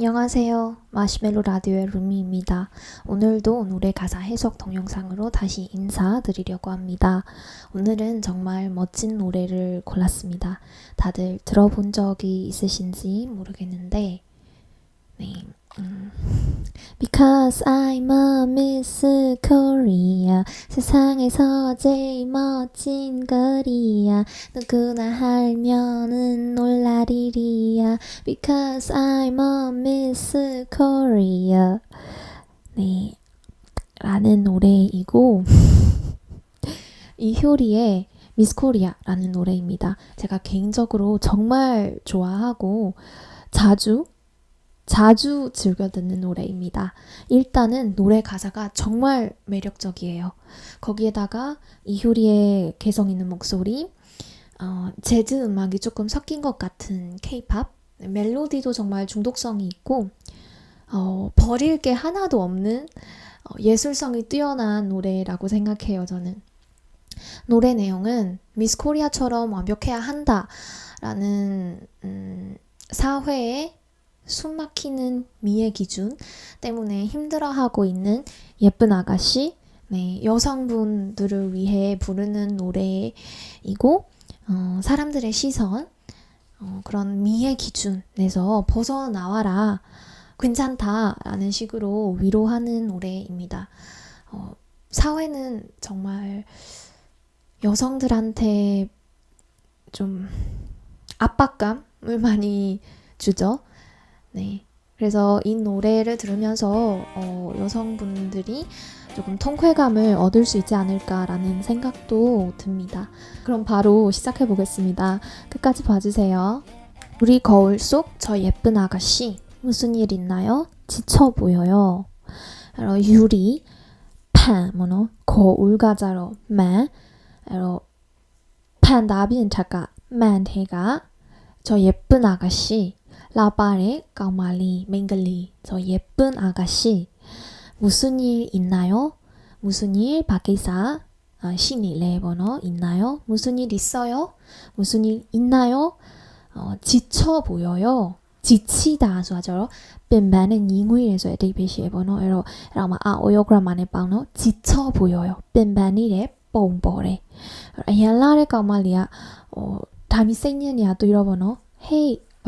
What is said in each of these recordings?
안녕하세요. 마시멜로 라디오의 루미입니다. 오늘도 노래 가사 해석 동영상으로 다시 인사드리려고 합니다. 오늘은 정말 멋진 노래를 골랐습니다. 다들 들어본 적이 있으신지 모르겠는데, 네. 음. Because I'm a Miss Korea 세상에서 제일 멋진 거리야 누구나 할면은 놀라리리야 Because I'm a Miss Korea 네 라는 노래이고 이효리의 미스 코리아라는 노래입니다. 제가 개인적으로 정말 좋아하고 자주 자주 즐겨 듣는 노래입니다. 일단은 노래 가사가 정말 매력적이에요. 거기에다가 이효리의 개성 있는 목소리, 어, 재즈 음악이 조금 섞인 것 같은 케이팝, 멜로디도 정말 중독성이 있고, 어, 버릴 게 하나도 없는 어, 예술성이 뛰어난 노래라고 생각해요, 저는. 노래 내용은 미스 코리아처럼 완벽해야 한다라는 음, 사회의 숨막히는 미의 기준 때문에 힘들어하고 있는 예쁜 아가씨, 네, 여성분들을 위해 부르는 노래이고, 어, 사람들의 시선, 어, 그런 미의 기준에서 벗어나와라. 괜찮다라는 식으로 위로하는 노래입니다. 어, 사회는 정말 여성들한테 좀 압박감을 많이 주죠. 네. 그래서 이 노래를 들으면서 어, 여성분들이 조금 통쾌감을 얻을 수 있지 않을까라는 생각도 듭니다. 그럼 바로 시작해 보겠습니다. 끝까지 봐주세요. 우리 거울 속 저 예쁜 아가씨 무슨 일 있나요? 지쳐 보여요. 유리 판 뭐노 거울 가자로 만 판다빈 잠깐 만태가 저 예쁜 아가씨 라바의 까말리 맹글리 저 예쁜 아가씨 무슨 일 있나요? 무슨 일 밖에서 아, 신이래 번호 있나요? 무슨 일 있어요? 무슨 일 있나요? 어, 지쳐 보여요. 지치다 소하죠. 뺀반은 잉위에서 에디베시에 번호 에로 에라마 아 오요그라만에 빵노 지쳐 보여요. 뺀반이래 뽕보래. 아얄라의 까말리야 어 담이 생년이야 또 이러번호 헤이 ဘ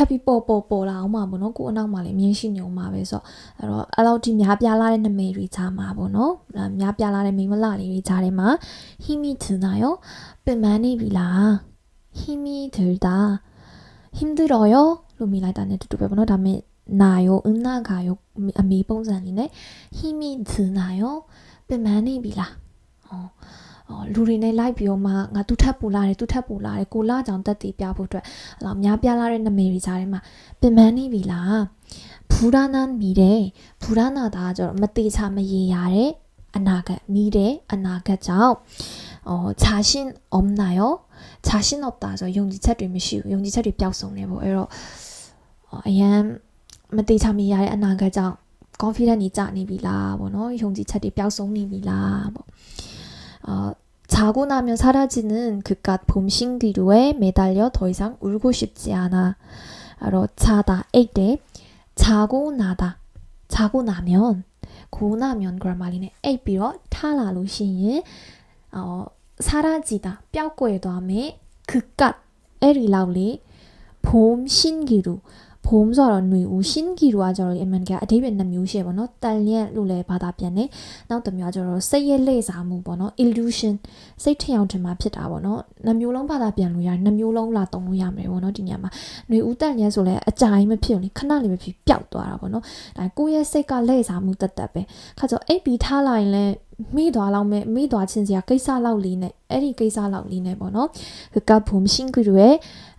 ထပ်ပြီးပေါ်ပေါ်ပေါ်လာအောင်ပါပေါ့နော်ကိုအနောက်မှာလည်းအမြင်ရှိနေအောင်ပါပဲဆိုတော့အဲ့တော့အဲ့လောက်ထိများပြားလာတဲ့နာမည်တွေကြားမှာပေါ့နော်များပြားလာတဲ့မိမလာတွေကြားထဲမှာဟိမိချင်တာရောပင်မနေပြီလားဟိမိထူတာဟင်ဒူရောယောလို့မိလိုက်တာ ਨੇ တူတူပဲပေါ့နော်ဒါပေမဲ့နာယောအနာခါယောအမေပုံစံနေနဲ့ဟိမိချင်တာရောပင်မနေပြီလားဟော လူတွေနဲ့လိုက်ပြီးတော့မှငါသူထပ်ပူလာတယ်သူထပ်ပူလာတယ်ကိုလာကြောင်တက်တည်ပြဖို့အတွက်အဲ့လိုများပြလာတဲ့နမေတွေကြားထဲမှာပင်ပန်းနေပြီလားဘူရာနာမီတဲ့ဘူရာနာသားကျတော့မသေးချာမရေရတဲ့အနာဂတ်မီတဲ့အနာဂတ်ကြောင့်어 자신 없나요? 자신 없다ဆိုယုံကြည်ချက်တွေမရှိဘူးယုံကြည်ချက်တွေပျောက်ဆုံးနေပေါ့အဲ့တော့အရန်မတိချာမရတဲ့အနာဂတ်ကြောင့် confident ကြီးကျနေပြီလားပေါ့နော်ယုံကြည်ချက်တွေပျောက်ဆုံးနေပြီလားပေါ့어, 자고 나면 사라지는 그깟 봄 신기루에 매달려 더 이상 울고 싶지 않아. 바로 자다, 에이때 자고 나다. 자고 나면, 고 나면 그런 말이네. 에이비로 타라로 시인, 어, 사라지다. 뼈꼬에 다음에 그깟, 에리라울리, 봄 신기루. ဘုံဆိုတော့ຫນွေဦးရှင်းကီရောကျတော့အမှန်ကအဓိပ္ပာယ်နှစ်မျိုးရှိရပါတော့တန်လျက်လို့လည်းဘာသာပြန်နေနောက်တစ်မျိုးကျတော့စိတ်ရဲ့လေစာမှုပေါ့နော် illusion စိတ်ထင်အောင်ထင်မှဖြစ်တာပေါ့နော်နှစ်မျိုးလုံးဘာသာပြန်လို့ရတယ်နှစ်မျိုးလုံးလာသုံးလို့ရမယ်ပေါ့နော်ဒီညမှာຫນွေဦးတန်လျက်ဆိုလဲအကြိုင်မဖြစ်ဘူးလေခဏလေးပဲဖြစ်ပျောက်သွားတာပေါ့နော်ဒါကိုယ့်ရဲ့စိတ်ကလေစာမှုတက်တက်ပဲခါကျတော့အိပ်ပြီးထားလိုက်ရင်လည်းမိသွားလောက်မဲ့မိသွားချင်းစရာကိစ္စလောက်လေးနဲ့အဲ့ဒီကိစ္စလောက်လေးနဲ့ပေါ့နော်ကကဘုံရှင်းကြွယ်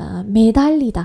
အာမေဒိုင်လီတာ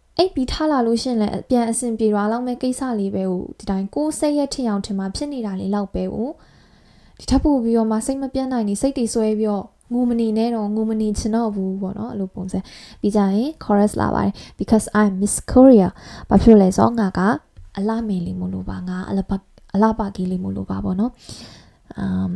အိပ်ပြီးထားလာလို့ရှရင်လည်းပြန်အဆင်ပြေသွားလောက်မဲ့ကိစ္စလေးပဲဟိုဒီတိုင်းကိုယ်စိတ်ရဲ့ထင်အောင်ထင်မှဖြစ်နေတာလေးလောက်ပဲဟိုဒီထပ်ပို့ပြီးတော့မှစိတ်မပြတ်နိုင်နေစိတ်တွေဆွဲပြီးတော့ငိုမနေနဲ့တော့ငိုမနေချင်တော့ဘူးပေါ့နော်အဲ့လိုပုံစံပြီးကြရင် chorus လာပါတယ် because i miss korea ဘာဖြစ်လဲဆိုတော့ငါကအလားမေလေးမလို့ပါငါအလပအလားပါကြီးလေးမလို့ပါပေါ့နော် um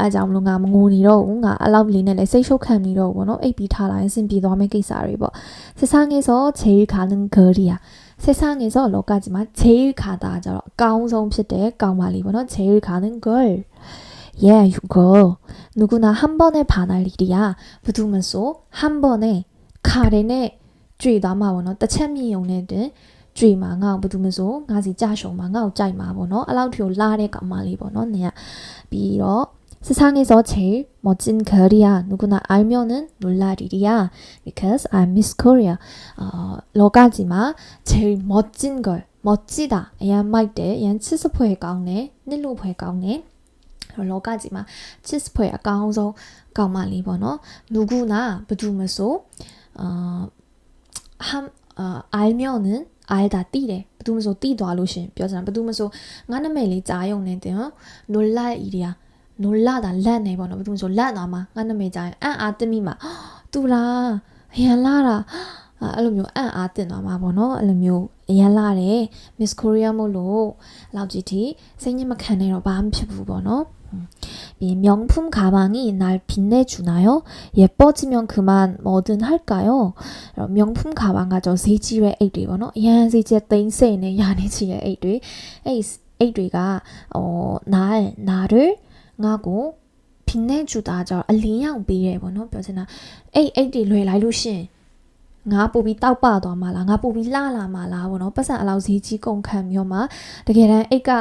အဲကြောင့်မလို့ငါမငိုနေတော့ဘူးငါအလောက်လေးနဲ့လည်းစိတ်ရှုပ်ခံနေတော့ဘူးပေါ့နော်အိပ်ပြီးထားလိုက်အဆင်ပြေသွားမယ့်ကိစ္စတွေပေါ့ဆက်စားငယ်ဆိုချေရီခါလန်ဂရီယာဆက်စားငယ်ဆိုလောကကြီးမှာချေရီခါတာကြတော့အကောင်းဆုံးဖြစ်တဲ့ကောင်မလေးပေါ့နော်ချေရီခါလန်ဂရီ yeah you go 누구나 한 번에 반할 일이야 부두면 쏘한 번에 카레네 쥐다마 보노 따참미 용네든 쥐마 가 부두면 쏘 가지 짜쇼마 가 짜이마 보노 알라우티오 라레 까마리 보노 네야 비로 세상에서 제일 멋진 거리야. 누구나 알면은 놀랄 일이야. Because I miss Korea. 어, 러가지마. 제일 멋진 걸. 멋지다. 얀 마이데. 얀 치스포에 강네. 닐로포에 강네. 러가지마. 치스포에 강서 강만리 번호. 누구나 부두면서 어, 함, 어, 알면은 알다 띠래. 부두면서 띠도 알로신. 뼈잖아. 부두면서 나는 매일 자용 내대요. 어? 놀랄 일이야. 놀라다လက်နေပေါ့နော်ဘယ်သူဆိုလက်သွားမှာငါနာမည်ကြားရင်အံ့အားတင်မိမှာတူလားအရန်လာတာအဲ့လိုမျိုးအံ့အားတင်သွားမှာပေါ့နော်အဲ့လိုမျိုးအရန်လာတယ် Miss Korea မို့လို့လောက်ကြီးထိစိတ်ညစ်မခံနေတော့ဘာမှဖြစ်ဘူးပေါ့နော်이 명품 가방이 날 빛내주나요? 예뻐지면 그만 뭐든 할까요? 명품 가방 가져 세지의 애들 뭐 야, 세지 땡세네 야네지의 애들 에이 애들가 어날 나를 ငါ့ကိုဖိနေချူတာကြောင့်အလင်းရောက်ပေးရဲပေါ့နော်ပြောချင်တာအဲ့အိတ်တွေလွယ်လိုက်လို့ရှင်ငါပို့ပြီးတောက်ပသွားမှာလားငါပို့ပြီးလှလာမှာလားပေါ့နော်ပတ်စံအလောက်ဈေးကြီးကုန်ခံမျိုးမှာတကယ်တမ်းအိတ်က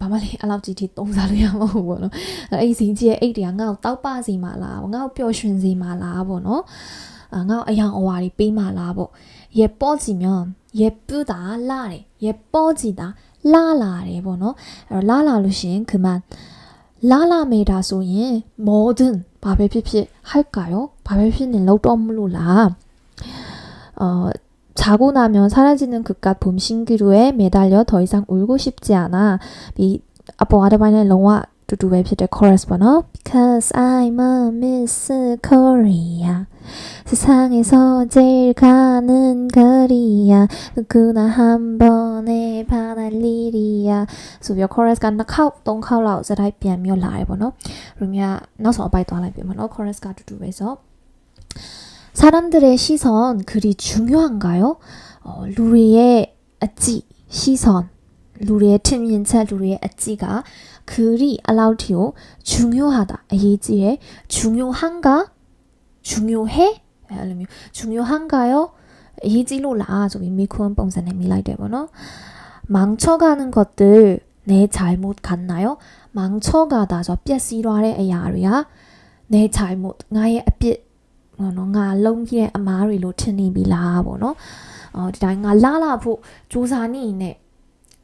ဘာမှလည်းအလောက်ကြီးထိသုံးစားလို့ရမဟုတ်ဘူးပေါ့နော်အဲ့ဈေးကြီးရဲ့အိတ်တွေကငါ့ကိုတောက်ပစီမှာလားငါ့ကိုပျော်ရွှင်စီမှာလားပေါ့နော်ငါ့ကိုအယောင်အဝါတွေပေးမှာလားပေါ့ရေပေါ့စီမျိုးရေပူတာလှတယ်ရေပေါ့စီတာလှလာတယ်ပေါ့နော်အဲ့တော့လှလာလို့ရှင်ခမန် 라라메라 소인 뭐든 바베피피 할까요? 밥에 피는 로또물로라 어, 자고 나면 사라지는 그깟 봄 신기루에 매달려 더 이상 울고 싶지 않아. 미 아빠 아르바이네 영화 두두웨 피드 코러스 번호 Because I'm a Miss Korea 세상에서 제일 가는 거리야 누구나 한번 에 반할 일이야 ဆိုပြီး chorus ကနှစ်ခေါက်သုံးခေါက်လောက်စတိုက်ပြန်မြို့လာတယ်ပေါ့နော်။ရမြနောက်ဆုံးအပိုက်သွားလိုက်ပြီပေါ့နော် chorus ကတူတူပဲဆို 사람들의 시선 그리 중요한가요? 어, 루리의 아찌 시선 루리의 팀인차 루리의 아찌가 그리 알라우티오 중요하다 이지에 중요한가 중요해 알면 중요한가요 이지로라 좀 미쿠한 뻥산에 밀라이데버너 망쳐가는 것들 내 잘못 같나요? 망쳐가다 저 삐시로아의 에야리야 내 잘못 나의 삐ဟောနော်ငါလုံးပြည့်တဲ့အမားတွေလို့ထင်နေပြီလားပေါ့နော်အော်ဒီတိုင်းငါလာလာဖို့စူးစမ်းနေနေ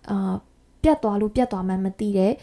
အာပြတ်သွားလို့ပြတ်သွားမှမသိတဲ့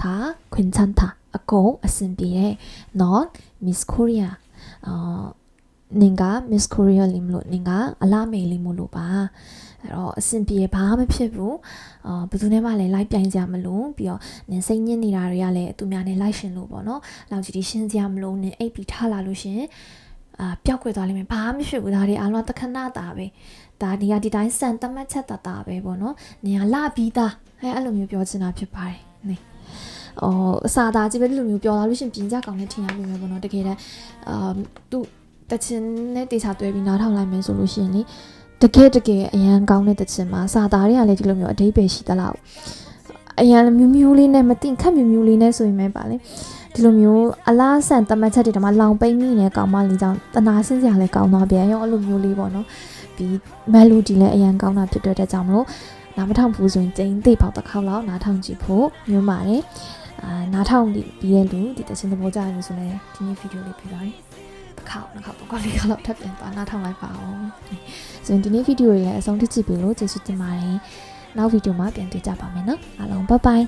다 괜찮다 아고 아슨비에 넌 미스 코리아 어 닌가 미스 코리아 림로 닌가 알라메 림로 봐အဲ့တော့အဆင်ပြေဘာမှဖြစ်ဘူးအာဘယ်သူနဲ့မှလည်းလိုက်ပြိုင်ကြမလို့ပြီးတော့နင်စိတ်ညစ်နေတာတွေကလည်းသူများနဲ့လိုက်ရှင်လို့ပေါ့နော်လောက်ကြီးရှင်းစရာမလို့နင်အိပ်ပြီးထားလာလို့ရှင်အာပျောက်ကွယ်သွားလိမ့်မယ်ဘာမှဖြစ်ဘူးဒါတွေအားလုံးတခဏတာပဲဒါနေရာဒီတိုင်းစံတမတ်ချက်တာတာပဲပေါ့နော်နင်ကလာပြီးသားအဲအဲ့လိုမျိုးပြောချင်တာဖြစ်ပါတယ်နေ ဟိုစာသားကြည့်ပဲဒီလိုမျိုးပြောလာလို့ရှရင်ပြင်ကြကောင်းနေထင်ရပြီမယ်ပေါ့နော်တကယ်တမ်းအာသူတချင်နဲ့တေချာတွဲပြီးနားထောင်လိုက်မယ်ဆိုလို့ရှိရင်လေတကယ်တကယ်အရန်ကောင်းတဲ့တချင်မှာစာသားတွေကလည်းဒီလိုမျိုးအတိတ်ပဲရှိသလားအရန်မျိုးမျိုးလေးနဲ့မသိခက်မျိုးမျိုးလေးနဲ့ဆိုရင်ပဲပါလေဒီလိုမျိုးအလားဆန်တမတ်ချက်တွေတမလောင်ပိမ့်မိနေကောင်းမလေးကြောင့်တနာစင်းစရာလည်းကောင်းသွားပြန်ရောအဲ့လိုမျိုးလေးပေါ့နော်ပြီး melody လည်းအရန်ကောင်းတာဖြစ်တဲ့အတွက်ကြောင့်မလို့ နားမထောင်ဘူးဆိုရင်ကျင်းသိပေါက်တစ်ခေါက်လောက်နားထောင်ကြည့်ဖို့ညွှန်ပါတယ်အာနားထောင်ပြီးတဲ့လူဒီတချင်းသဘောကျရလို့ဆိုလည်းဒီနေ့ဗီဒီယိုလေးပြပါတယ်တစ်ခေါက်နှစ်ခေါက်ပေါ့လေးခေါက်လောက်ထပ်ပြန်သွားနားထောင်လိုက်ပါအောင်ဆိုရင်ဒီနေ့ဗီဒီယိုလေးလည်းအဆုံးထိကြည့်ပြီးလို့ကျေးဇူးတင်ပါတယ်နောက်ဗီဒီယိုမှာပြန်တွေ့ကြပါမယ်နော်အားလုံးဘိုင်ဘိုင်